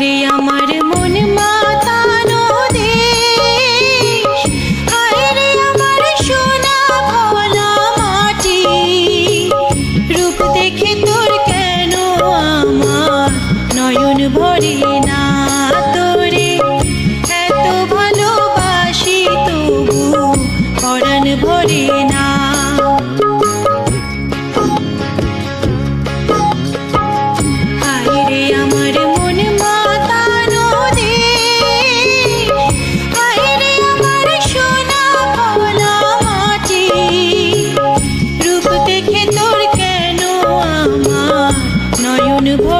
রে আমার মন মাতানো দেশ হায় রে আমার সোনা ভোলা মাটি। রূপ দেখে তোর কেন আমার নয়ন ভরে না?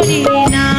Carolina.